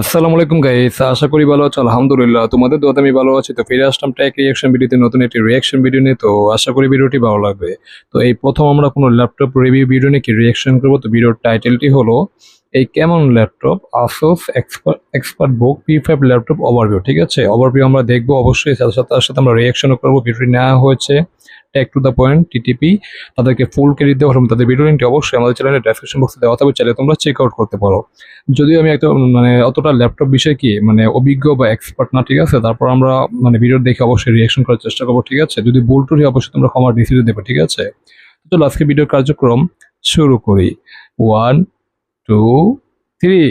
আসসালামু আলাইকুম গাইস আশা করি ভালো আছো, আলহামদুলিল্লাহ। তোমাদের দোয়াতে আমি ভালো আছি। তো ফিরে আসলাম ট্যাক রিয়াকশন ভিডিওতে নতুন একটি রিয়াকশন ভিডিও নিয়ে। তো আশা করি ভিডিওটি ভালো লাগবে। তো এই প্রথম আমরা কোনো ল্যাপটপ রিভিউ ভিডিও নিয়ে কি রিয়াকশন করব? তো ভিডিওর টাইটেলটি হলো, এই কেমন laptop Asus expert expert book P five laptop overview ঠিক আছে? ওভারভিউ আমরা দেখব অবশ্যই, সাথে সাথে আমরা রিয়াকশনও করব। ভিডিওটি নেওয়া হয়েছে। Tech to the point TTP তাদেরকে ফুল ক্রেডিট দেওয়া হবে তাদের ভিডিও লিঙ্কটি অবশ্যই আমাদের চ্যানেলের ডেসক্রিপশন বক্সে দেওয়া থাকবে চাইলে তোমরা চেক আউট করতে পারো। যদিও আমি একটা মানে অতটা ল্যাপটপ বিষয়ে কি মানে অভিজ্ঞ বা এক্সপার্ট না ঠিক আছে? তারপর আমরা মানে ভিডিও দেখে অবশ্যই রিয়াকশন করার চেষ্টা করব ঠিক আছে? যদি ভুল টুরি অবশ্যই তোমরা ক্ষমার ডিসিশন দেবে ঠিক আছে? তো চলো আজকে ভিডিওর কার্যক্রম শুরু করি। ওয়ান টু থ্রি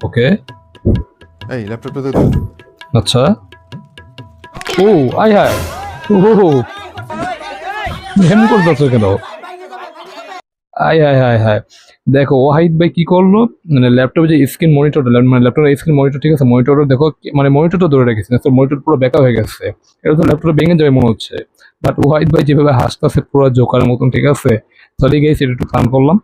ওকে এই ল্যাপটপটা আচ্ছা। ও আই হায়। ও হেম করতেছো কেন? আয় হায় হায় হায়। দেখো, ওয়াহিদ ভাই কি করল? মানে ল্যাপটপে যে স্ক্রিন মনিটরটা মানে ল্যাপটপের স্ক্রিন মনিটর ঠিক আছে? মনিটরটা দেখো মানে মনিটরটা ধরে রেখেছে, তো মনিটর পুরো বেকা হয়ে গেছে। এটা তো ল্যাপটপটা ভেঙে যাবে মনে হচ্ছে। বাট ওয়াহিদ ভাই যেভাবে হাসতেছে, পুরো জোকারের মতন, ঠিক আছে? চলে গেছে, এটা একটু ফান করলাম।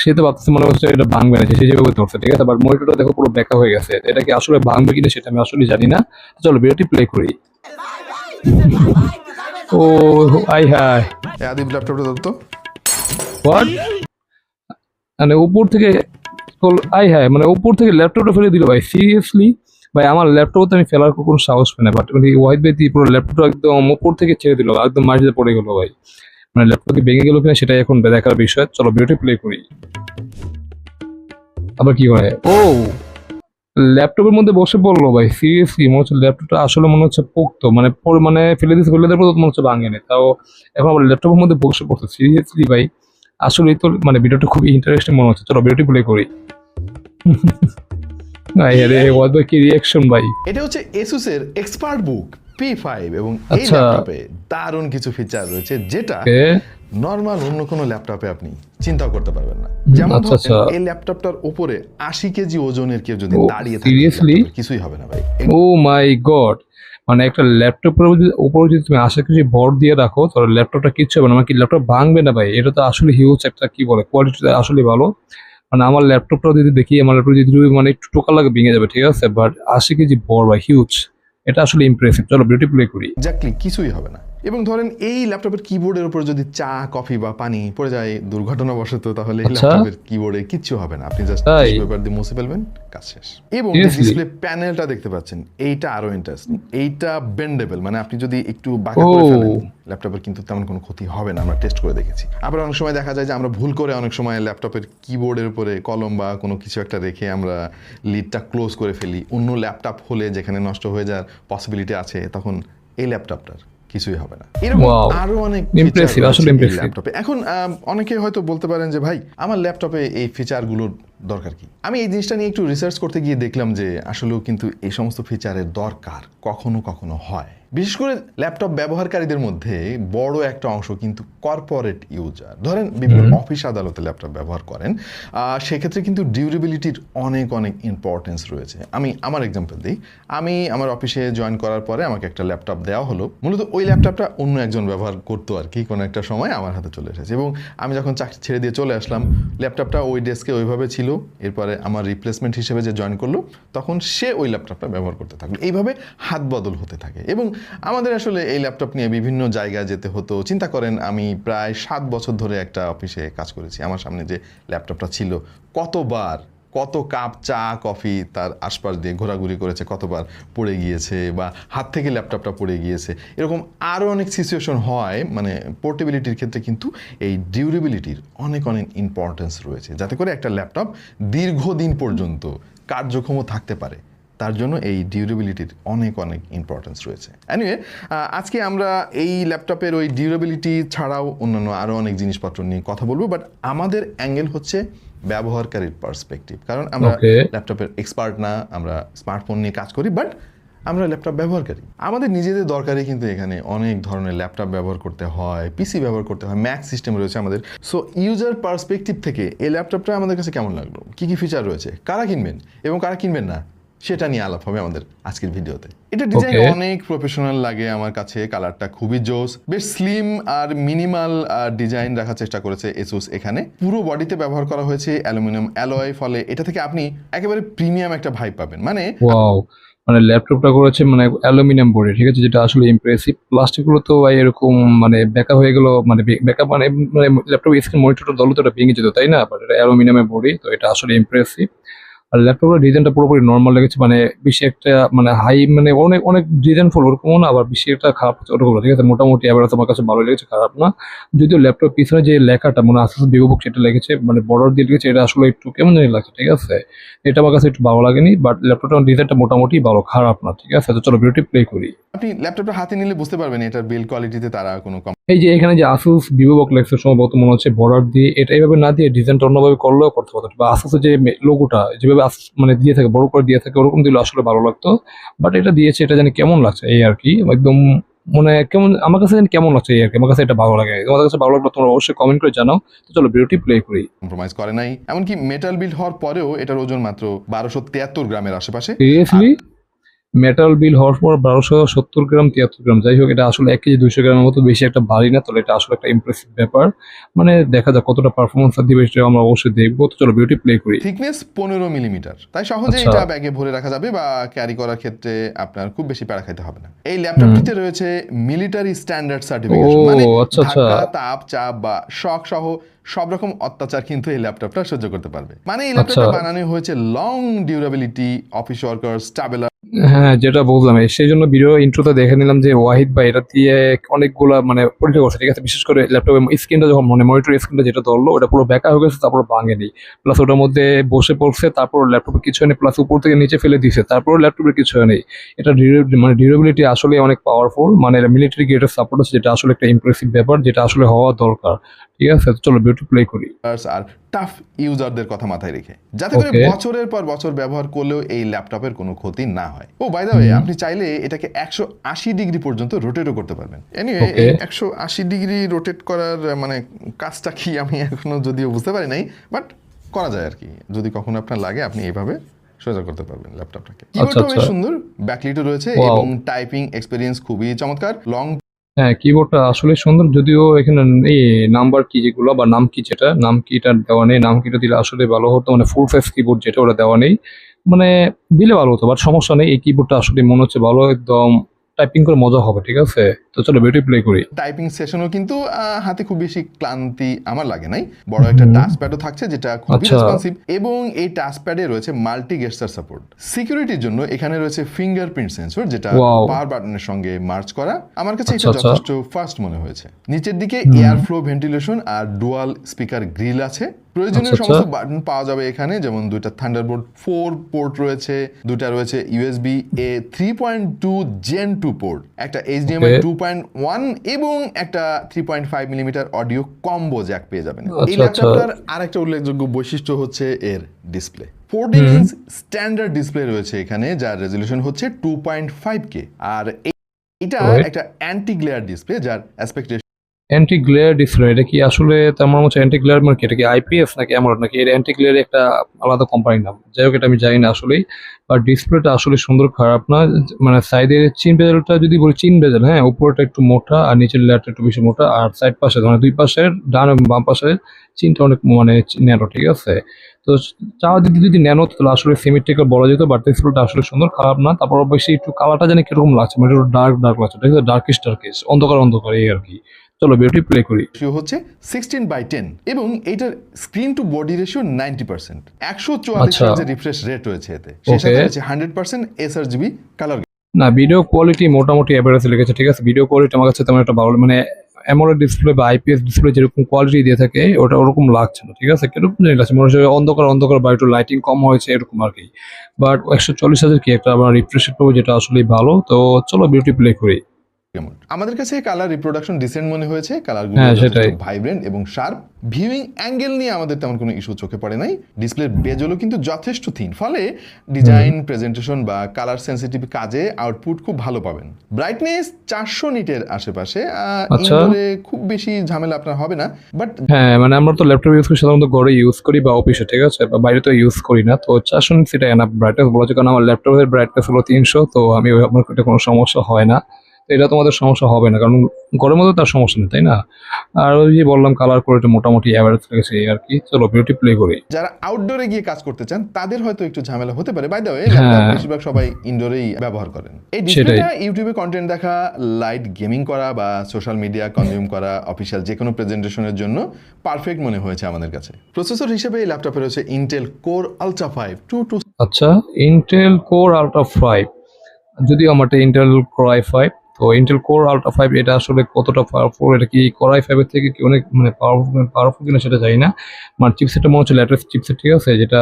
সে তো ভাবতেছে মনে হচ্ছে এটা ভাঙবে না সে যেভাবে ধরছে ঠিক আছে? বাট মনিটরটা দেখো পুরো বেকা হয়ে গেছে এটা কি আসলে ভাঙবে কিনা সেটা আমি আসলে জানি না। চলো ভিডিওটি প্লে করি। ও আই এই আদিব ল্যাপটপটা ধর তো। হোয়াট মানে উপর থেকে আই হায় মানে উপর থেকে ল্যাপটপটা ফেলে দিল ভাই সিরিয়াসলি ভাই আমার ল্যাপটপ তো আমি ফেলার কোনো সাহস পাই না বাট ওয়াইড ভাই পুরো ল্যাপটপটা একদম উপর থেকে ছেড়ে দিল একদম মাটিতে পড়ে গেল ভাই। মানে ল্যাপটপকে ভেঙে গেল কিনা সেটাই এখন দেখার বিষয়। চলো ভিডিওটি প্লে করি। আবার কি হয়? ও। ল্যাপটপের মধ্যে বসে পড়ল ভাই সিরিয়াসলি মনে হচ্ছে ল্যাপটপটা আসলে মনে হচ্ছে পোক্ত মানে মানে ফেলে দিতে ফেলে দেওয়ার মনে হচ্ছে ভাঙেনি। তাও এখন আবার ল্যাপটপের মধ্যে বসে পড়ছে সিরিয়াসলি ভাই। আসলে তো মানে ভিডিওটা খুবই ইন্টারেস্টিং মনে হচ্ছে। চলো ভিডিওটি প্লে করি। ভাই আরে ওয়াদ ভাই কি রিয়াকশন ভাই। এটা হচ্ছে এসুসের এক্সপার্ট বুক পি ফাইভ এবং এই আচ্ছা। ল্যাপটপে দারুণ কিছু ফিচার রয়েছে যেটা নর্মাল অন্য কোনো ল্যাপটপে আপনি চিন্তাও করতে পারবেন না। যেমন আচ্ছা, আচ্ছা। এই ল্যাপটপটার উপরে আশি কেজি ওজনের কেউ যদি দাঁড়িয়ে? ল্যাপটপে কিছুই হবে না ভাই। ও মাই গড মানে একটা ল্যাপটপের উপর যদি তুমি আশা কেজি ভর দিয়ে রাখো তাহলে ল্যাপটপটা কিচ্ছু হবে না। মানে কি ল্যাপটপ ভাঙবে না ভাই? এটা তো আসলে হিউজ একটা কি বলে কোয়ালিটিটা আসলে ভালো। মানে আমার ল্যাপটপটা যদি দেখি আমার ল্যাপটপ যদি মানে একটু টোকা লাগে ভেঙে যাবে ঠিক আছে? বাট আশি কেজি ভর ভাই হিউজ এটা আসলে ইমপ্রেসিভ চলো বিউটিফুলি করি। এক্স্যাক্টলি কিছুই হবে না। এবং ধরেন এই ল্যাপটপের কিবোর্ডের উপর যদি চা কফি বা পানি পড়ে যায় দুর্ঘটনাবশত তাহলে এই আচ্ছা। ল্যাপটপের কিবোর্ডে কিচ্ছু হবে না। আপনি জাস্ট? পেপার দিয়ে মুছে ফেলবেন কাজ শেষ। এবং ডিসপ্লে প্যানেলটা দেখতে পাচ্ছেন এইটা আরও ইন্টারেস্টিং এইটা বেন্ডেবল মানে আপনি যদি একটু বাঁকা করে ফেলেন ল্যাপটপের কিন্তু তেমন কোনো ক্ষতি হবে না আমরা টেস্ট করে দেখেছি। আবার অনেক সময় দেখা যায় যে আমরা ভুল করে অনেক সময় ল্যাপটপের কিবোর্ডের উপরে কলম বা কোনো কিছু একটা রেখে আমরা লিডটা ক্লোজ করে ফেলি। অন্য ল্যাপটপ হলে যেখানে নষ্ট হয়ে যাওয়ার পসিবিলিটি আছে তখন এই ল্যাপটপটার কিছুই হবে না। এরকম আরও অনেক ইমপ্রেসিভ আসলে ইমপ্রেসিভ ল্যাপটপে এখন অনেকে হয়তো বলতে পারেন যে ভাই আমার ল্যাপটপে এই ফিচারগুলোর দরকার কি? আমি এই জিনিসটা নিয়ে একটু রিসার্চ করতে গিয়ে দেখলাম যে আসলেও কিন্তু এই সমস্ত ফিচারের দরকার কখনো কখনো হয়। বিশেষ করে ল্যাপটপ ব্যবহারকারীদের মধ্যে বড় একটা অংশ কিন্তু কর্পোরেট ইউজার। ধরেন বিভিন্ন অফিস আদালতে ল্যাপটপ ব্যবহার করেন সেক্ষেত্রে কিন্তু ডিউরেবিলিটির অনেক অনেক ইম্পর্টেন্স রয়েছে। আমি আমার এক্সাম্পল দিই। আমি আমার অফিসে জয়েন করার পরে আমাকে একটা ল্যাপটপ দেওয়া হলো। মূলত ওই ল্যাপটপটা অন্য একজন ব্যবহার করতো আর কি কোনো একটা সময় আমার হাতে চলে এসেছে। এবং আমি যখন চাকরি ছেড়ে দিয়ে চলে আসলাম ল্যাপটপটা ওই ডেস্কে ওইভাবে ছিল। এরপরে আমার রিপ্লেসমেন্ট হিসেবে যে জয়েন করল তখন সে ওই ল্যাপটপটা ব্যবহার করতে থাকল। এইভাবে হাত বদল হতে থাকে। এবং আমাদের আসলে এই ল্যাপটপ নিয়ে বিভিন্ন জায়গায় যেতে হতো। চিন্তা করেন, আমি প্রায় সাত বছর ধরে একটা অফিসে কাজ করেছি। আমার সামনে যে ল্যাপটপটা ছিল, কতবার, কত কাপ চা, কফি তার আশপাশ দিয়ে ঘোরাঘুরি করেছে, কতবার পড়ে গিয়েছে বা হাত থেকে ল্যাপটপটা পড়ে গিয়েছে। এরকম আরও অনেক সিচুয়েশন হয় মানে পোর্টেবিলিটির ক্ষেত্রে কিন্তু এই ডিউরেবিলিটির অনেক অনেক ইম্পর্টেন্স রয়েছে। যাতে করে একটা ল্যাপটপ দীর্ঘদিন পর্যন্ত কার্যক্ষম থাকতে পারে। তার জন্য এই ডিউরেবিলিটির অনেক অনেক ইম্পর্টেন্স রয়েছে। অ্যানিওয়ে আজকে আমরা এই ল্যাপটপের ওই ডিউরেবিলিটি ছাড়াও অন্যান্য আরও অনেক জিনিসপত্র নিয়ে কথা বলব বাট আমাদের অ্যাঙ্গেল হচ্ছে ব্যবহারকারীর পার্সপেক্টিভ কারণ আমরা ল্যাপটপের এক্সপার্ট না আমরা স্মার্টফোন নিয়ে কাজ করি বাট আমরা ল্যাপটপ ব্যবহার করি আমাদের নিজেদের দরকারে কিন্তু এখানে অনেক ধরনের ল্যাপটপ ব্যবহার করতে হয় পিসি ব্যবহার করতে হয় ম্যাক সিস্টেম রয়েছে আমাদের। সো ইউজার পার্সপেক্টিভ থেকে এই ল্যাপটপটা আমাদের কাছে কেমন লাগল? কি কি ফিচার রয়েছে? কারা কিনবেন? এবং কারা কিনবেন না? সেটা নিয়ে আলাপ হবে আমাদের আজকের ভিডিওতে। এটা ডিজাইন অনেক প্রফেশনাল লাগে আমার কাছে কালারটা খুবই জোস। বেশ স্লিম আর মিনিমাল ডিজাইন রাখার চেষ্টা করেছে এসুস এখানে। পুরো বডিতে ব্যবহার করা হয়েছে অ্যালুমিনিয়াম অ্যালয় ফলে এটা থেকে আপনি একেবারে প্রিমিয়াম একটা ভাইব পাবেন। মানে ওয়াও মানে ল্যাপটপটা করেছে মানে অ্যালুমিনিয়াম বডি ঠিক আছে? যেটা আসলে ইমপ্রেসিভ প্লাস্টিকগুলো তো ভাই এরকম মানে বেকা হয়ে গেল মানে বেকা মানে ল্যাপটপ স্ক্রিন মনিটরটা দল তো এটা ভেঙে যেত তাই না? বাট এটা অ্যালুমিনিয়ামের বডি তো এটা আসলে ইমপ্রেসিভ আর ল্যাপটপের ডিজাইনটা পুরোপুরি নর্মাল লেগেছে মানে বেশি একটা মানে হাই মানে অনেক অনেক ডিজাইন ফুল ওরকমও না আবার বেশি একটা খারাপ ওরকম ঠিক আছে? মোটামুটি এবার তোমার কাছে ভালো লেগেছে খারাপ না। যদিও ল্যাপটপ পিছনে যে লেখাটা মানে আস্তে আস্তে বিগো বুক যেটা লেগেছে মানে বর্ডার দিয়ে লিখেছে এটা আসলে একটু কেমন জানি লাগছে ঠিক আছে? এটা আমার কাছে একটু ভালো লাগেনি বাট ল্যাপটপটার ডিজাইনটা মোটামুটি ভালো খারাপ না ঠিক আছে? তো চলো ভিডিওটি প্লে করি। আপনি ল্যাপটপটা হাতে নিলে বুঝতে পারবেন এটার বিল কোয়ালিটিতে তারা কোনো কম এই যে এখানে যে আসুস ভিভো বক লেখছে সম্ভবত মনে হচ্ছে বর্ডার দিয়ে এটা এইভাবে না দিয়ে ডিজাইনটা অন্যভাবে করলেও করতে পারতো বা আসুসের যে লোগোটা যেভাবে মানে দিয়ে থাকে বড় করে দিয়ে থাকে ওরকম দিলে আসলে ভালো লাগতো। বাট এটা দিয়েছে এটা জানি কেমন লাগছে এই আর কি। একদম মানে কেমন আমার কাছে কেমন লাগছে এই আর কি। আমার কাছে এটা ভালো লাগে। তোমাদের কাছে ভালো লাগল তোমরা অবশ্যই কমেন্ট করে জানাও। তো চলো ভিডিওটি প্লে করি। কম্প্রোমাইজ করে নাই। এমনকি মেটাল বিল্ড হওয়ার পরেও এটার ওজন মাত্র বারোশো তিয়াত্তর গ্রামের আশেপাশে। সিরিয়াসলি মেটাল বিল হওয়ার পর বারোশো সত্তর গ্রাম তিয়াত্তর গ্রাম যাই হোক এটা আসলে এক কেজি দুইশো গ্রামের মতো বেশি একটা ভারী না তাহলে এটা আসলে একটা ইমপ্রেসিভ ব্যাপার। মানে দেখা যাক কতটা পারফরমেন্স দিবে সেটা আমরা অবশ্যই দেখব। তো চলো ভিডিওটি প্লে করি। থিকনেস পনেরো মিলিমিটার তাই সহজে আচ্ছা। এটা ব্যাগে ভরে রাখা যাবে বা ক্যারি করার ক্ষেত্রে আপনার খুব বেশি প্যারা খাইতে হবে না। এই ল্যাপটপটিতে রয়েছে মিলিটারি স্ট্যান্ডার্ড সার্টিফিকেশন মানে আচ্ছা, আচ্ছা। তাপ চাপ বা শক সহ সব রকম অত্যাচার কিন্তু এই ল্যাপটপটা সহ্য করতে পারবে। মানে এই ল্যাপটপটা আচ্ছা। বানানো হয়েছে লং ডিউরেবিলিটি অফিস ওয়ার্কার স্টাবেলার হ্যাঁ যেটা বললাম সেই জন্য ভিডিও ইন্ট্রোতে দেখে নিলাম যে ওয়াহিদ ভাই এটা দিয়ে অনেকগুলা মানে পরীক্ষা করছে ঠিক আছে? বিশেষ করে ল্যাপটপের স্ক্রিনটা যখন মানে মনিটর স্ক্রিনটা যেটা ধরলো ওটা পুরো ব্যাকা হয়ে গেছে তারপর ভাঙেনি। প্লাস ওটার মধ্যে বসে পড়ছে তারপর ল্যাপটপে কিছু নেই প্লাস উপর থেকে নিচে ফেলে দিয়েছে তারপর ল্যাপটপের কিছু নেই এটা মানে ডিউরেবিলিটি আসলে অনেক পাওয়ারফুল মানে মিলিটারি গ্রেডের সাপোর্ট আছে যেটা আসলে একটা ইমপ্রেসিভ ব্যাপার যেটা আসলে হওয়া দরকার। ঠিক আছে চলো ভিডিও প্লে করি। আর টাফ ইউজারদের কথা মাথায় রেখে যাতে করে বছরের পর বছর ব্যবহার করলেও এই ল্যাপটপের কোনো ক্ষতি না হয়। ও বাই দ্য আপনি চাইলে এটাকে একশো আশি ডিগ্রি পর্যন্ত রোটেটও করতে পারবেন। এনিওয়ে একশো আশি ডিগ্রি রোটেট করার মানে কাজটা কি আমি এখনও যদিও বুঝতে পারি নাই বাট করা যায় আর কি। যদি কখনো আপনার লাগে আপনি এইভাবে সোজা করতে পারবেন ল্যাপটপটাকে কিবোর্ডটাও বেশ আচ্ছা। সুন্দর ব্যাকলিটও রয়েছে এবং টাইপিং এক্সপিরিয়েন্স খুবই চমৎকার। লং হ্যাঁ কিবোর্ডটা আসলে সুন্দর। যদিও এখানে এই নাম্বার কি যেগুলো বা নাম কি যেটা, নাম কিটা দেওয়া নেই। নাম কিটা দিলে আসলে ভালো হতো। মানে ফুল ফেস কিবোর্ড যেটা, ওটা দেওয়া নেই। মানে দিলে ভালো হতো বাট সমস্যা নেই। এই কিবোর্ডটা আসলে মনে হচ্ছে ভালো, একদম টাইপিং করে মজা হবে, ঠিক আছে? তো চলো ভিডিও প্লে করি। টাইপিং সেশনও কিন্তু হাতে খুব বেশি ক্লান্তি আমার লাগে নাই। বড় একটা টাচ প্যাডও থাকছে যেটা খুবই আচ্ছা। রেসপন্সিভ এবং এই টাচ প্যাডে রয়েছে মাল্টি গেস্টার সাপোর্ট সিকিউরিটির জন্য এখানে রয়েছে ফিঙ্গারপ্রিন্ট সেন্সর যেটা পাওয়ার বাটনের সঙ্গে মার্চ করা। আমার কাছে এটা আচ্ছা, আচ্ছা। যথেষ্ট ফাস্ট মনে হয়েছে। নিচের দিকে এয়ার ফ্লো ভেন্টিলেশন আর ডুয়াল স্পিকার গ্রিল আছে। প্রয়োজনীয় সমস্ত। বাটন পাওয়া যাবে এখানে যেমন দুইটা থান্ডারবোল্ট ফোর পোর্ট রয়েছে দুটা রয়েছে USB A three point two gen two port একটা এইচডিএমআই টু পয়েন্ট ওয়ান এবং একটা three point five millimetre audio combo jack পেয়ে যাবেন। এই আচ্ছা, আচ্ছা। ল্যাপটপটার আরেকটা উল্লেখযোগ্য বৈশিষ্ট্য হচ্ছে এর display fourteen inch standard display রয়েছে এখানে যার রেজলিউশন হচ্ছে টু পয়েন্ট ফাইভ কে আর এটা একটা অ্যান্টি গ্লেয়ার ডিসপ্লে যার অ্যাসপেক্ট অ্যান্টি গ্লেয়ার ডিসপ্লে এটা কি আসলে তেমন হচ্ছে অ্যান্টি গ্লেয়ার মানে এটা কি আইপিএস নাকি এমন নাকি? এর অ্যান্টি গ্লেয়ার একটা আলাদা কোম্পানির নাম। যাই হোক, এটা আমি জানি না আসলেই। বাট ডিসপ্লেটা আসলে সুন্দর, খারাপ না। মানে সাইডের চিন বেজেলটা যদি বলি চিন বেজেল হ্যাঁ উপরটা একটু মোটা আর নিচের লেয়ারটা একটু বেশি মোটা। আর সাইড পাশে মানে দুই পাশের ডান এবং বাম পাশের চিনটা অনেক মানে ন্যানো, ঠিক আছে? তো চাওয়া যদি যদি ন্যানো, তাহলে আসলে সিমেট্রিক্যাল বলা যেত বাট ডিসপ্লেটা আসলে সুন্দর, খারাপ না। তারপর অবশ্যই একটু কালারটা জানি কীরকম লাগছে মানে একটু ডার্ক ডার্ক লাগছে, ঠিক আছে? ডার্কিশ ডার্কিশ অন্ধকার অন্ধকার এই আর কি। চলো বিউটি প্লে করি। রেশিও হচ্ছে সিক্সটিন বাই টেন এবং এটার screen to body ratio ninety percent একশো চুয়াল্লিশ আচ্ছা। হার্জের রিফ্রেশ রেট রয়েছে এতে Okay. রয়েছে hundred percent S R GB colour না ভিডিও কোয়ালিটি মোটামুটি অ্যাভারেজ লেগেছে ঠিক আছে? ভিডিও কোয়ালিটি আমার কাছে তেমন একটা ভালো মানে অ্যামোলেড ডিসপ্লে বা আইপিএস ডিসপ্লে যেরকম কোয়ালিটি দিয়ে থাকে ওটা ওরকম লাগছে না ঠিক আছে? কীরকম জানি লাগছে মনে হচ্ছে অন্ধকার অন্ধকার বা একটু লাইটিং কম হয়েছে এরকম আর কি। বাট একশো চল্লিশ হাজার কি একটা আবার রিফ্রেশ পাবো যেটা আসলে ভালো। তো চলো বিউটি প্লে করি। কেমন? আমাদের কাছে কালার রিপ্রোডাকশন ডিসেন্ট মনে হয়েছে কালারগুলো হ্যাঁ, ভাইব্রেন্ট এবং শার্প ভিউইং অ্যাঙ্গেল নিয়ে আমাদের তেমন কোনো ইস্যু চোখে পড়ে নাই। ডিসপ্লের বেজলও কিন্তু যথেষ্ট থিন ফলে ডিজাইন প্রেজেন্টেশন বা কালার সেন্সিটিভ কাজে আউটপুট খুব ভালো পাবেন। ব্রাইটনেস চারশো নিটের আশেপাশে। আহ, আচ্ছা। ইনডোরে খুব বেশি ঝামেলা আপনার হবে না বাট হ্যাঁ মানে আমরা তো ল্যাপটপ ইউজ করি সাধারণত ঘরে ইউজ করি বা অফিসে ঠিক আছে? বা বাইরে তো ইউজ করি না। তো চারশো নিট সেটা এনাফ ব্রাইটনেস বলা কারণ আমার ল্যাপটপের ব্রাইটনেস হলো তিনশো তো আমি আমার কোনো সমস্যা হয় না। এটা তোমাদের সমস্যা হবে না কারণ ঘরের মধ্যে তার সমস্যা নেই তাই না? আর ওই যে বললাম কালার করে মোটামুটি অ্যাভারেজ লেগেছে এই আর কি। চলো বিউটি প্লে করি। যারা আউটডোরে গিয়ে কাজ করতে চান তাদের হয়তো একটু ঝামেলা হতে পারে। By the way. বেশিরভাগ সবাই ইনডোরেই ব্যবহার করেন। এই ডিসপ্লেটা ইউটিউবে কন্টেন্ট দেখা লাইট গেমিং করা বা সোশ্যাল মিডিয়া কনজিউম করা অফিসিয়াল যে কোনো প্রেজেন্টেশনের জন্য পারফেক্ট মনে হয়েছে আমাদের কাছে। প্রসেসর হিসেবে এই ল্যাপটপে রয়েছে Intel core ultra five two two আচ্ছা ইন্টেল কোর আলট্রা ফাইভ যদিও আমারটা ইন্টেল কোরাই ফাইভ তো ইন্টেল কোর আলট্রা ফাইভ এটা আসলে কতটা পাওয়ারফুল এটা কি কোরাই ফাইভের থেকে কি অনেক মানে পাওয়ারফুল পাওয়ারফুল কিনা সেটা জানি না। আমার চিপসেটটা মনে হচ্ছে ল্যাটেস্ট চিপসেট ঠিক আছে যেটা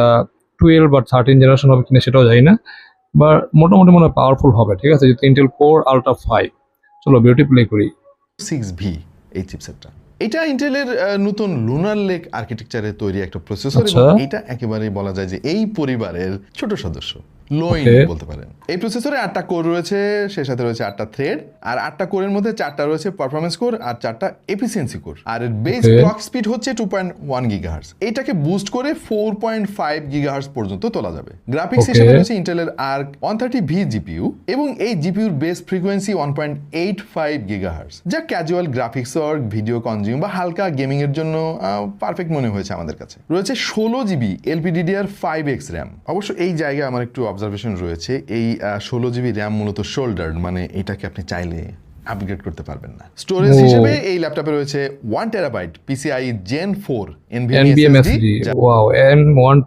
টুয়েলভ বা থার্টিন জেনারেশন হবে কিনা সেটাও জানি না। বা মোটামুটি মনে হয় পাওয়ারফুল হবে ঠিক আছে যেহেতু ইন্টেল কোর আলট্রা ফাইভ চলো বিউটি প্লে করি। সিক্স ভি এই চিপসেটটা এটা ইন্টেলের নতুন লুনার লেক আর্কিটেকচারে তৈরি একটা প্রসেসর আচ্ছা। এটা একেবারেই বলা যায় যে এই পরিবারের ছোট সদস্য। লো Okay. বলতে পারেন। এই প্রসেসরে আটটা কোর রয়েছে সে সাথে রয়েছে আটটা থ্রেড আর আটটা কোরের মধ্যে চারটা রয়েছে পারফরমেন্স কোর আর চারটা এফিসিয়েন্সি কোর আর এর বেস. ক্লক স্পিড হচ্ছে টু পয়েন্ট ওয়ান গিগাহার্স এটাকে বুস্ট করে ফোর পয়েন্ট ফাইভ গিগাহার্স পর্যন্ত তোলা যাবে। গ্রাফিক্স হিসেবে রয়েছে ইন্টেলের Arc one thirty V GPU এবং এই জিপিউর base frequency one point eight five gigahertz যা casual graphics work video consume বা হালকা গেমিং এর জন্য পারফেক্ট মনে হয়েছে আমাদের কাছে। রয়েছে ষোলো GB LPDDR five X RAM অবশ্য এই জায়গায় আমার একটু অবজারভেশন রয়েছে এই ষোলো জিবি র্যাম মূলত শোল্ডার মানে এটাকে আপনি চাইলে আপগ্রেড করতে পারবেন না। স্টোরেজ হিসেবে এই ল্যাপটপে রয়েছে one terabyte PCIe gen four SSD wow N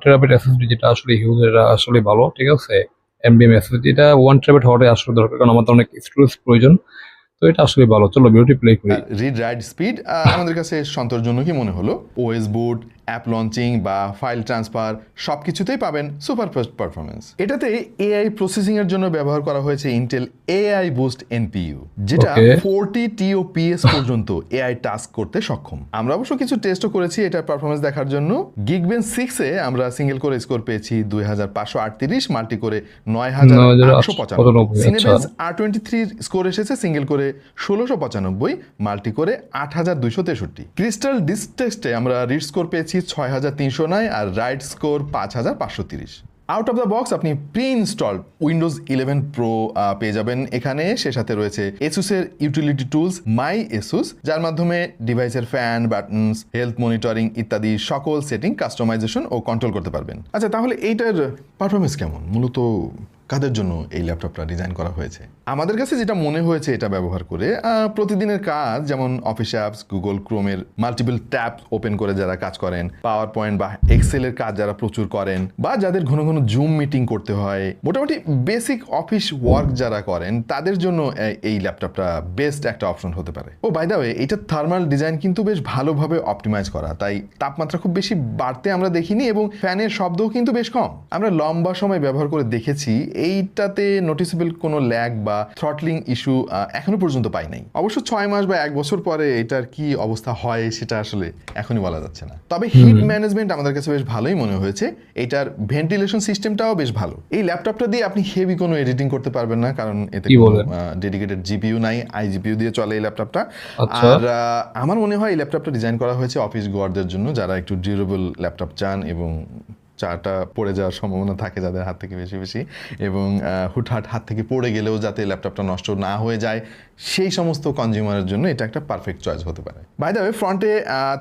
terabyte SSD যেটা আসলে হিউজ এটা আসলে ভালো ঠিক আছে? এনবিএম এসএসডি এটা ওয়ান টেরাবাইট হওয়াটাই আসলে দরকার কারণ আমার তো অনেক স্টোরেজ প্রয়োজন তো এটা আসলে ভালো। চলো বিউটি প্লে করি। রিড রাইট স্পিড আমাদের কাছে সন্তোষজনকই মনে হলো। ওএস বুট অ্যাপ লঞ্চিং বা ফাইল ট্রান্সফার সব কিছুতেই পাবেন সুপার ফাস্ট পারফরমেন্স এটাতে এআই প্রসেসিং এর জন্য ব্যবহার করা হয়েছে ইন্টেল এআই বুস্ট এনপিইউ যেটা. ফোরটি টিওপিএস পর্যন্ত এআই টাস্ক করতে সক্ষম। আমরা অবশ্য কিছু টেস্টও করেছি এটার পারফরমেন্স দেখার জন্য। গিগবেন সিক্সে আমরা সিঙ্গেল করে স্কোর পেয়েছি দুই হাজার পাঁচশো আটত্রিশ মাল্টি করে নয় হাজার আটশো 9895 পঁচানব্বই। সিনেবেন্স আর টোয়েন্টি থ্রির স্কোর এসেছে সিঙ্গেল করে ষোলোশো পঁচানব্বই মাল্টি করে আট হাজার দুইশো তেষট্টি। ক্রিস্টাল ডিস টেস্টে আমরা রিড স্কোর পেয়েছি ছয় হাজার তিনশো নয় আর রাইট স্কোর পাঁচ হাজার পাঁচশো তিরিশ। আউট অফ দ্য বক্স আপনি pre install Windows eleven pro পেয়ে যাবেন। এখানে সে সাথে রয়েছে এসুসের ইউটিলিটি টুলস মাই এসুস যার মাধ্যমে ডিভাইসের ফ্যান বাটনস হেলথ মনিটরিং ইত্যাদি সকল সেটিং কাস্টমাইজেশন ও কন্ট্রোল করতে পারবেন। আচ্ছা তাহলে এইটার পারফরমেন্স কেমন? মূলত কাদের জন্য এই ল্যাপটপটা ডিজাইন করা হয়েছে? আমাদের কাছে যেটা মনে হয়েছে এটা ব্যবহার করে প্রতিদিনের কাজ যেমন অফিস অ্যাপস গুগল ক্রোমের মাল্টিপল ট্যাব ওপেন করে যারা কাজ করেন পাওয়ার পয়েন্ট বা এক্সেলের কাজ যারা প্রচুর করেন বা যাদের ঘন ঘন জুম মিটিং করতে হয়, মোটামুটি বেসিক অফিস ওয়ার্ক যারা করেন, তাদের জন্য এই ল্যাপটপটা বেস্ট একটা অপশন হতে পারে। ও বাই ওয়ে এটার থার্মাল ডিজাইন কিন্তু বেশ ভালোভাবে অপটিমাইজ করা, তাই তাপমাত্রা খুব বেশি বাড়তে আমরা দেখিনি এবং ফ্যানের শব্দও কিন্তু বেশ কম। আমরা লম্বা সময় ব্যবহার করে দেখেছি, এইটাতে নোটিসেবল কোনো ল্যাগ বা থ্রটলিং ইস্যু এখনও পর্যন্ত পাই নাই। অবশ্য ছয় মাস বা এক বছর পরে এটার কি অবস্থা হয় সেটা আসলে এখনই বলা যাচ্ছে না। তবে হিট ম্যানেজমেন্ট আমাদের কাছে বেশ ভালোই মনে হয়েছে। এটার ভেন্টিলেশন সিস্টেমটাও বেশ ভালো। এই ল্যাপটপটা দিয়ে আপনি হেভি কোনো এডিটিং করতে পারবেন না কারণ এতে ডেডিকেটেড জিপিইউ নাই আই জিপিইউ দিয়ে চলে এই ল্যাপটপটা আচ্ছা। আর আমার মনে হয় এই ল্যাপটপটা ডিজাইন করা হয়েছে অফিস গোয়ারদের জন্য যারা একটু ডিউরেবল ল্যাপটপ চান এবং চাটা পড়ে যাওয়ার সম্ভাবনা থাকে যাদের হাত থেকে বেশি বেশি এবং হুটহাট হাত থেকে পড়ে গেলেও যাতে ল্যাপটপটা নষ্ট না হয়ে যায় সেই সমস্ত কনজিউমারের জন্য এটা একটা পারফেক্ট চয়েস হতে পারে। বাই দ্য ওয়ে ফ্রন্টে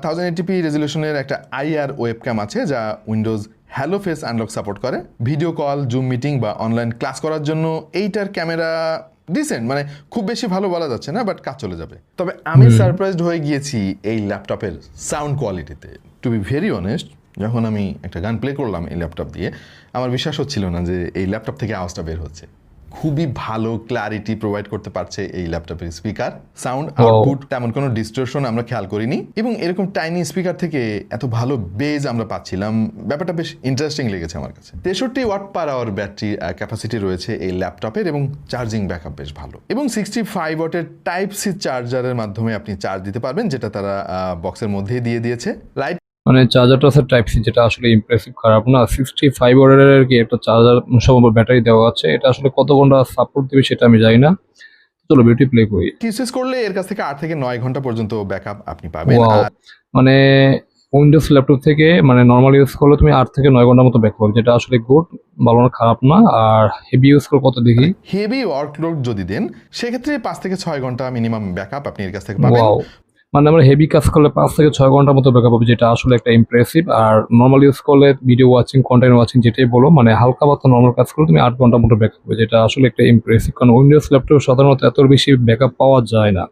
থাউজেন্ড এইটিপি রেজলিউশনের একটা আইআর ওয়েবক্যাম আছে যা Windows hello face unlock support করে। ভিডিও কল জুম মিটিং বা অনলাইন ক্লাস করার জন্য এইটার ক্যামেরা ডিসেন্ট মানে খুব বেশি ভালো বলা যাচ্ছে না বাট কাজ চলে যাবে। তবে আমি সারপ্রাইজড হয়ে গিয়েছি এই ল্যাপটপের সাউন্ড কোয়ালিটিতে টু বি ভেরি অনেস্ট যখন আমি একটা গান প্লে করলাম এই ল্যাপটপ দিয়ে আমার বিশ্বাস হচ্ছিল না যে এই ল্যাপটপ থেকে আওয়াজটা বের হচ্ছে। খুবই ভালো ক্লারিটি প্রোভাইড করতে পারছে এই ল্যাপটপের স্পিকার সাউন্ড আউটপুট তেমন কোনো ডিস্টরশন আমরা খেয়াল করিনি। এবং এরকম টাইনি স্পিকার থেকে এত ভালো বেজ আমরা পাচ্ছিলাম ব্যাপারটা বেশ ইন্টারেস্টিং লেগেছে আমার কাছে। তেষট্টি watt per hour battery capacity রয়েছে এই ল্যাপটপের এবং চার্জিং ব্যাকআপ বেশ ভালো। এবং সিক্সটি ফাইভ ওয়াটের টাইপ সি চার্জারের মাধ্যমে আপনি চার্জ দিতে পারবেন যেটা তারা বক্সের মধ্যেই দিয়ে দিয়েছে। লাইট মানে চার্জারটা আছে টাইপ সি যেটা আসলে ইমপ্রেসিভ খারাপ না। সিক্সটি ফাইভ ওয়ার্ডের কি একটা চার্জার সম্ভব ব্যাটারি দেওয়া আছে। এটা আসলে কত ঘণ্টা সাপোর্ট দেবে সেটা আমি জানি না। চলো বিউটি প্লে করি। ইউসেস করলে এর কাছ থেকে আট থেকে নয় ঘণ্টা পর্যন্ত ব্যাকআপ আপনি পাবেন। মানে উইন্ডোজ ল্যাপটপ থেকে মানে নর্মাল ইউজ করলে তুমি আট থেকে নয় ঘণ্টার মতো ব্যাক পাবে যেটা আসলে গুড ভালো না খারাপ না। আর হেভি ইউজ করে কত দেখি? হেভি ওয়ার্কলোড যদি দেন সেক্ষেত্রে পাঁচ থেকে ছয় ঘণ্টা মিনিমাম ব্যাকআপ আপনি এর কাছ থেকে পাবেন। মানে আমরা হেভি কাজ করলে পাঁচ থেকে ছয় ঘণ্টার মতো ব্যাকআপ হবে, যেটা আসলে একটা ইম্প্রেসিভ আর নর্মাল ইউজ করলে ভিডিও ওয়াচিং কন্টেন্ট ওয়াচিং যেটাই বলো মানে হালকা পাতলা নর্মাল কাজ করলে তুমি আট ঘণ্টার মতো ব্যাকআপ পাবে যেটা আসলে একটা ইমপ্রেসিভ কারণ উইন্ডোজ ল্যাপটপ সাধারণত এত বেশি ব্যাকআপ পাওয়া যায় না।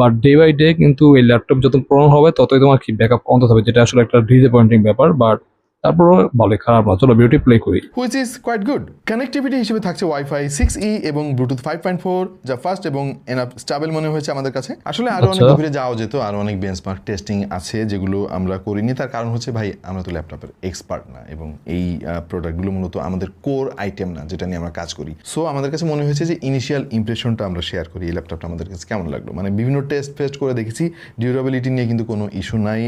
বাট ডে বাই ডে কিন্তু এই ল্যাপটপ যত পুরনো হবে, ততই তোমার কি ব্যাকআপ কমতে হবে যেটা আসলে একটা ডিসঅ্যাপয়েন্টিং ব্যাপার। বাট তারপরও ভালোই খারাপ না চলো বিউটি প্লে করি। Which is quite good connectivity হিসেবে থাকছে ওয়াইফাই সিক্স ই এবং ব্লুটুথ ফাইভ পয়েন্ট ফোর যা ফার্স্ট এবং এনাফ স্টাবেল মনে হয়েছে আমাদের কাছে। আসলে আরও অনেক আচ্ছা। গভীরে যাওয়া যেত আরও অনেক বেঞ্চমার্ক টেস্টিং আছে যেগুলো আমরা করিনি। তার কারণ হচ্ছে ভাই আমরা তো ল্যাপটপের এক্সপার্ট না এবং এই প্রোডাক্টগুলো মূলত আমাদের কোর আইটেম না যেটা নিয়ে আমরা কাজ করি। সো আমাদের কাছে মনে হয়েছে যে ইনিশিয়াল ইমপ্রেশনটা আমরা শেয়ার করি এই ল্যাপটপটা আমাদের কাছে কেমন লাগল। মানে বিভিন্ন টেস্ট ফেস্ট করে দেখেছি ডিউরেবিলিটি নিয়ে কিন্তু কোনো ইস্যু নাই।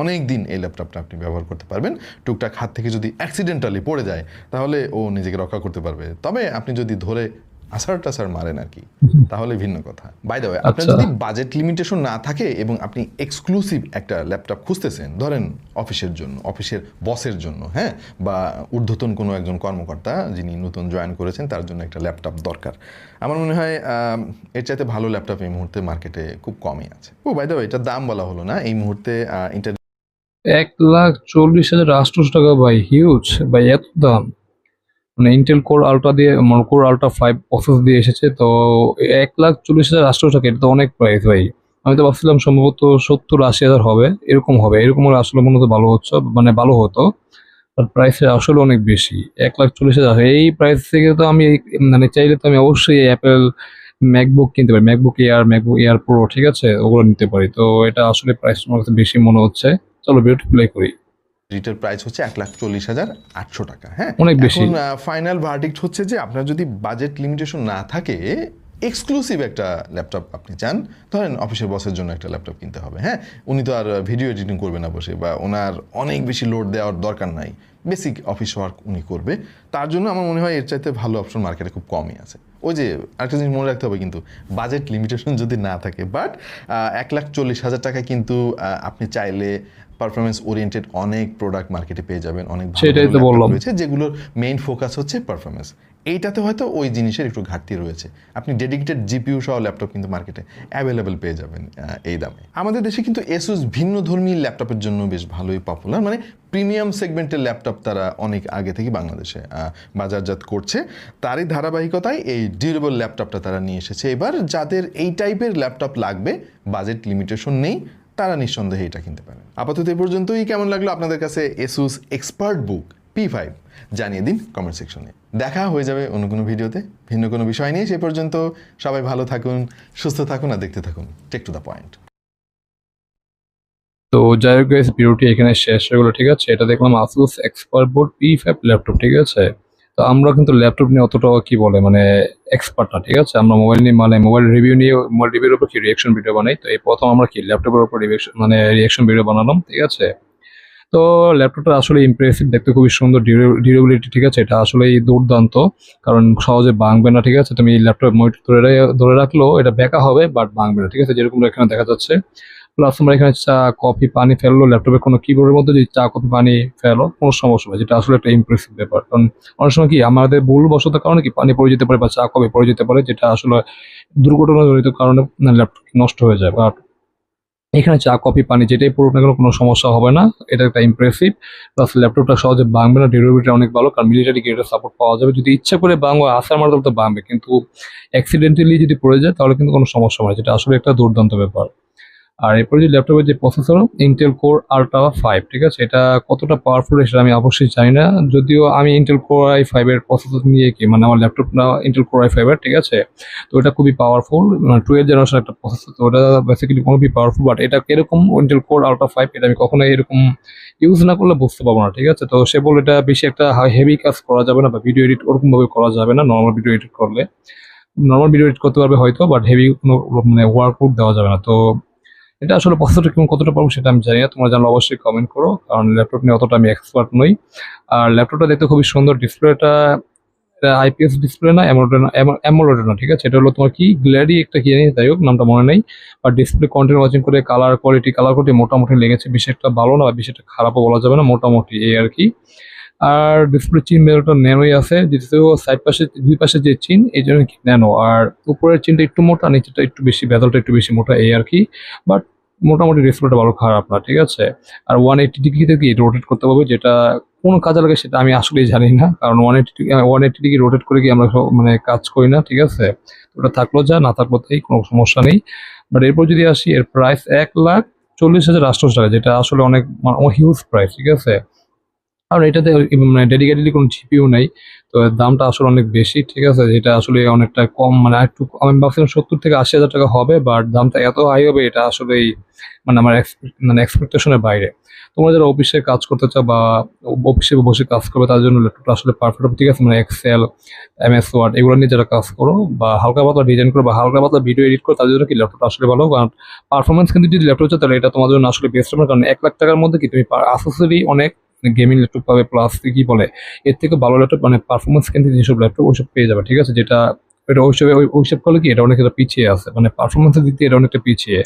অনেক দিন এই ল্যাপটপটা আপনি ব্যবহার করতে পারবেন। টুকটাক হাত থেকে যদি অ্যাক্সিডেন্টালি পড়ে যায় তাহলে ও নিজেকে রক্ষা করতে পারবে। তবে আপনি যদি ধরে আসার টাসার মারেন আর কি তাহলে ভিন্ন কথা। বাই দ্য আপনার আচ্ছা। যদি বাজেট লিমিটেশন না থাকে এবং আপনি এক্সক্লুসিভ একটা ল্যাপটপ খুঁজতেছেন ধরেন অফিসের জন্য অফিসের বসের জন্য হ্যাঁ? বা ঊর্ধ্বতন কোনো একজন কর্মকর্তা যিনি নতুন জয়েন করেছেন তার জন্য একটা ল্যাপটপ দরকার। আমার মনে হয় এর চাইতে ভালো ল্যাপটপ এই মুহূর্তে মার্কেটে খুব কমই আছে। ও বাই দ্য এটার দাম বলা হলো না। এই মুহূর্তে ইন্টার এক লাখ চল্লিশ হাজার আটশোশো টাকা ভাই হিউজ ভাই, এত দাম। মানে ইন্টেল কোর আলট্রা দিয়ে মানে কোর আলট্রা ফাইভ প্রসেস দিয়ে এসেছে, তো এক লাখ চল্লিশ হাজার আটশোশো টাকা, এটা তো অনেক প্রাইস ভাই। আমি তো ভাবছিলাম সম্ভবত সত্তর আশি হাজার হবে, এরকম হবে। এরকম হলে আসলে মনে হতো ভালো হচ্ছে মানে ভালো হতো। আর প্রাইস আসলে অনেক বেশি, এক লাখ চল্লিশ হাজার এই প্রাইস থেকে তো আমি মানে চাইলে তো আমি অবশ্যই অ্যাপেল ম্যাকবুক কিনতে পারি MacBook Air MacBook Air Pro ঠিক আছে? ওগুলো নিতে পারি। তো এটা আসলে প্রাইস আমার কাছে বেশি মনে হচ্ছে। চলো প্লে করি। রিটেল প্রাইস হচ্ছে এক লাখ চল্লিশ হাজার আটশো টাকা হ্যাঁ? অনেক বেশি। ফাইনাল ভার্ডিক্ট হচ্ছে যে আপনার যদি বাজেট লিমিটেশন না থাকে এক্সক্লুসিভ একটা ল্যাপটপ আপনি চান ধরেন অফিসের বসের জন্য একটা ল্যাপটপ কিনতে হবে হ্যাঁ? উনি তো আর ভিডিও এডিটিং করবে না বসে বা ওনার অনেক বেশি লোড দেওয়ার দরকার নাই। বেসিক অফিস ওয়ার্ক উনি করবে। তার জন্য আমার মনে হয় এর চাইতে ভালো অপশন মার্কেটে খুব কমই আছে। ওই যে আরেকটা জিনিস মনে রাখতে হবে কিন্তু বাজেট লিমিটেশন যদি না থাকে বাট এক লাখ চল্লিশ হাজার টাকা কিন্তু আপনি চাইলে পারফরমেন্স ওরিয়েন্টেড অনেক প্রোডাক্ট মার্কেটে পেয়ে যাবেন অনেক সেটাই তো বললাম। রয়েছে যেগুলোর মেইন ফোকাস হচ্ছে পারফরমেন্স এইটাতে হয়তো ওই জিনিসের একটু ঘাটতি রয়েছে। আপনি ডেডিকেটেড জিপিইউ সহ ল্যাপটপ কিন্তু মার্কেটে অ্যাভেলেবেল পেয়ে যাবেন এই দামে। আমাদের দেশে কিন্তু এসুস ভিন্ন ধর্মী ল্যাপটপের জন্য বেশ ভালোই পপুলার মানে প্রিমিয়াম সেগমেন্টের ল্যাপটপ তারা অনেক আগে থেকে বাংলাদেশে বাজারজাত করছে। তারই ধারাবাহিকতায় এই ডিউরেবল ল্যাপটপটা তারা নিয়ে এসেছে। এবার যাদের এই টাইপের ল্যাপটপ লাগবে বাজেট লিমিটেশন নেই। তারা নিঃসন্দেহে এটা কিনতে পারেন। আপাতত এ পর্যন্তই। কেমন লাগল আপনাদের কাছে Asus expert book P five জানিয়ে দিন কমেন্ট সেকশনে দেখা হয়ে যাবে অন্য কোনো ভিডিওতে। ভিন্ন কোনো বিষয় নিয়ে। সে পর্যন্ত সবাই ভালো থাকুন, সুস্থ থাকুন আর দেখতে থাকুন। টেক টু দ্য পয়েন্ট তো যাই হোক ভিডিওটি এখানে শেষ হয়ে গেলো, ঠিক আছে? এটা দেখলাম Asus expert board P five laptop ঠিক আছে? তো আমরা কিন্তু ল্যাপটপ নিয়ে অতটা কি বলে মানে এক্সপার্ট না, ঠিক আছে? আমরা মোবাইল নিয়ে মানে মোবাইল রিভিউ নিয়ে মোবাইল রিভিউর উপর কি রিয়েকশন ভিডিও বানাই? তো এই প্রথম আমরা কি ল্যাপটপের উপর মানে রিয়েকশন ভিডিও বানালাম, ঠিক আছে? তো ল্যাপটপটা আসলে ইমপ্রেসিভ দেখতে খুবই সুন্দর ডিউরেবিলিটি ঠিক আছে? এটা আসলে দুর্দান্ত, কারণ সহজে ভাঙবে না, ঠিক আছে? তুমি ল্যাপটপ ধরে ধরে রাখলেও এটা বেঁকা হবে বাট ভাঙবে না, ঠিক আছে? যেরকম এখানে দেখা যাচ্ছে। প্লাস তোমরা এখানে চা কফি পানি ফেলল ল্যাপটপে কোনো কিবোর্ডের মধ্যে যদি চা কফি পানি ফেলো, কোনো সমস্যা নেই। যেটা আসলে একটা ইমপ্রেসিভ ব্যাপার। কারণ অনেক সময় কি আমাদের ভুল বশত কারণে কি পানি পড়ে যেতে পারে বা চা কফি পড়ে যেতে পারে, যেটা আসলে দুর্ঘটনাজনিত কারণে ল্যাপটপ নষ্ট হয়ে যায়। বাট এখানে চা কফি পানি যেটাই পড়ুক না কেন, কোনো সমস্যা হবে না। এটা একটা ইমপ্রেসিভ প্লাস ল্যাপটপটা সহজে ভাঙবে না ডিউরেবিলিটি অনেক ভালো। কারণ মিলিটারি গ্রেডের সাপোর্ট পাওয়া যাবে। যদি ইচ্ছা করে ভাঙবে আসার মারলে তো ভাঙবে। কিন্তু অ্যাক্সিডেন্টালি যদি পড়ে যায়, তাহলে কিন্তু কোনো সমস্যা হয় যেটা আসলে একটা দুর্দান্ত ব্যাপার। আর এরপরে যে ল্যাপটপের যে processor Intel core ultra five ঠিক আছে? এটা কতটা পাওয়ারফুল সেটা আমি অবশ্যই জানি না। যদিও আমি ইন্টেল কোর আই ফাইভের প্রসেসর নিয়ে কি মানে আমার ল্যাপটপটা ইন্টেল কোর আই ফাইভের ঠিক আছে? তো এটা খুবই পাওয়ারফুল মানে টুয়েলভ জেনারেশন একটা প্রসেসর তো ওটা বেসিক্যালি খুবই পাওয়ারফুল বাট এটা কীরকম ইন্টেল কোর আল্ট্রা ফাইভ এটা আমি কখনোই এরকম ইউজ না করলে বুঝতে পারব না, ঠিক আছে? তো সে বলে এটা বেশি একটা হেভি কাজ করা যাবে না, বা ভিডিও এডিট ওরকমভাবে করা যাবে না নর্মাল ভিডিও এডিট করলে। নর্মাল ভিডিও এডিট করতে পারবে হয়তো বাট হেভি কোনো মানে ওয়ার্কআউট দেওয়া যাবে না, তো এটা আসলে কেমন কতটা পারব সেটা আমি জানি না। তোমরা জানলে অবশ্যই কমেন্ট করো, কারণ ল্যাপটপ নিয়ে অতটা আমি এক্সপার্ট নই। আর ল্যাপটপটা দেখতে খুবই সুন্দর ডিসপ্লেটা এটা আইপিএস ডিসপ্লে না অ্যামোলেড না ঠিক আছে? এটা হলো তোমার কি গ্ল্যাডি একটা কি জানি, যাই হোক, নামটা মনে নেই। আর ডিসপ্লে কন্টেন্ট ওয়াচিং করে কালার কোয়ালিটি কালার কোয়ালিটি মোটামুটি লেগেছে বেশি একটা ভালো না বা একটা খারাপও বলা যাবে না, মোটামুটি এই আর কি। আর ডিসপ্লে চিন মেরোটা ন্যানোই আছে যেহেতু সাইড পাশে, দুই পাশে যে চিন, এই জন্য ন্যানো। আর উপরের চিনটা একটু মোটা নিচেটা একটু বেশি বেদলটা একটু বেশি মোটা, এই আর কি বাট মোটামুটি ডিসপ্লেটা ভালো, খারাপ না, ঠিক আছে? আর ওয়ান এইটি ডিগ্রিতে কি রোটেট করতে পারবে যেটা কোন কাজে লাগে সেটা আমি আসলেই জানি না, কারণ one eighty one eighty degree rotate করে কি আমরা মানে কাজ করি না, ঠিক আছে? ওটা থাকল যা, না থাকল তাই কোনো সমস্যা নেই। বাট এরপর যদি আসি, এর প্রাইস এক লাখ চল্লিশ হাজার আটশো টাকা, যেটা আসলে অনেক হিউজ প্রাইস ঠিক আছে? আর এটাতে মানে ডেডিকেটেডলি কোনো জিপিও নেই, তো দামটা আসলে অনেক বেশি, ঠিক আছে? যেটা আসলে অনেকটা কম মানে একটু আমি ভাবছিলাম সত্তর থেকে আশি হাজার টাকা হবে বাট দামটা এত হাই হবে, এটা আসলেই মানে আমার মানে এক্সপেকটেশনের বাইরে। তোমরা যারা অফিসে কাজ করতে চাও বা অফিসে বসে কাজ করবে, তার জন্য ল্যাপটপটা আসলে পারফেক্ট ঠিক আছে? মানে এক্সেল এম এস ওয়ার্ড এগুলো নিয়ে যারা কাজ করো বা হালকা পাতলা ডিজাইন করো বা হালকা পাতলা ভিডিও এডিট করো, তাদের জন্য কি ল্যাপটপটা আসলে ভালো কারণ পারফরমেন্স কিন্তু যদি ল্যাপটপ চাও তাহলে এটা তোমার জন্য আসলে বেস্ট হবে, কারণ এক লাখ টাকার মধ্যে কি তুমি আসেসরি অনেক গেমিং ল্যাপটপ পাবে প্লাস কি বলে, এর থেকে ভালো ল্যাপটপ মানে পারফরমেন্স কিন্তু যেসব ল্যাপটপ ওইসব পেয়ে যাবে, ঠিক আছে? যেটা, এটা ওইসব, ওই- ওইসব করলে কি, এটা অনেকটা পিছিয়ে আছে মানে পারফরমেন্সের দিক দিয়ে এটা অনেকটা পিছিয়ে।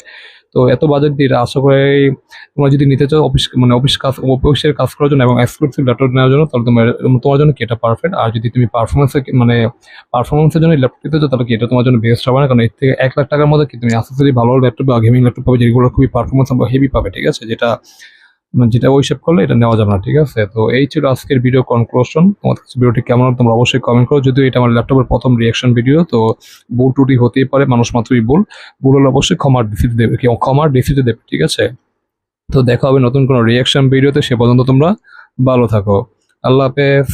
তো এত বাজেট দিয়ে আশা করে তোমরা যদি নিতে চাও অফিস মানে অফিস কাজ অফিসের কাজ করার জন্য এবং এক্সক্লুসিভ ল্যাপটপ নেওয়ার জন্য, তাহলে তোমার তোমার জন্য কি এটা পারফেক্ট আর যদি তুমি পারফরমেন্স মানে পারফরমেন্সের জন্য ল্যাপটপ নিতে চাও, তাহলে কি এটা তোমার জন্য বেস্ট হবে না? কারণ এর থেকে এক লাখ টাকার মধ্যে কি তুমি আসেসরি ভালো ল্যাপটপ বা গেমিং ল্যাপটপ পাবে, যেগুলো খুবই পারফরমেন্স বা হেভি পাবে, ঠিক আছে? যেটা যেটা ওইসব করলে এটা নেওয়া যাবে না, ঠিক আছে? তো এই ছিল আজকের ভিডিও কনক্লুশন তোমাদের কাছে ভিডিওটি কেমন তোমরা অবশ্যই কমেন্ট করো। যদিও এটা আমার ল্যাপটপের প্রথম রিয়াকশন ভিডিও তো ভুল টুটি হতেই পারে, মানুষ মাত্রই ভুল। ভুল হলে অবশ্যই ক্ষমার ডিসিতে দেবে ক্ষমার ডিসিতে দেবে, ঠিক আছে? তো দেখা হবে নতুন কোনো রিয়াকশন ভিডিওতে সে পর্যন্ত তোমরা ভালো থাকো। আল্লাহ হাফেজ।